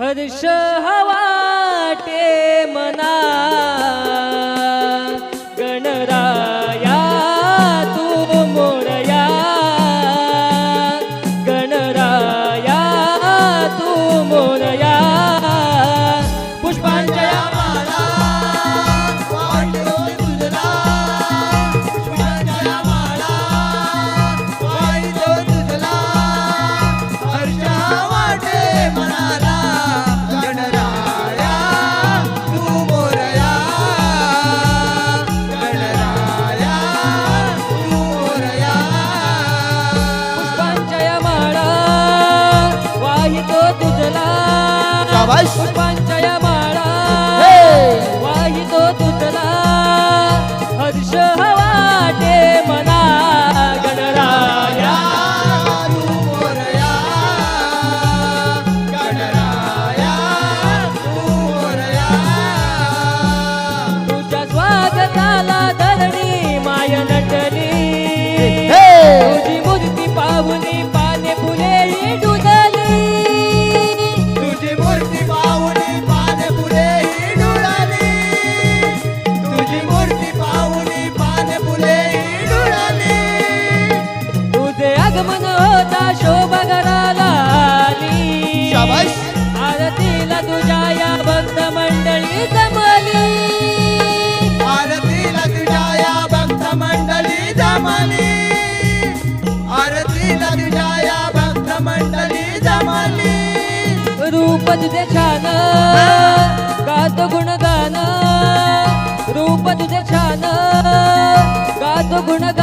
हर्ष हवाटे पुष्पांच्या माळा वाहितो तुझला हर्ष हवाटे गणराया. तुझ्या स्वागताला धरणी माय नटली. तुझी मूर्ती पाहुली रूप तुझे छान गुण गुणगान। रूप तुझे छान गातो गुणगान।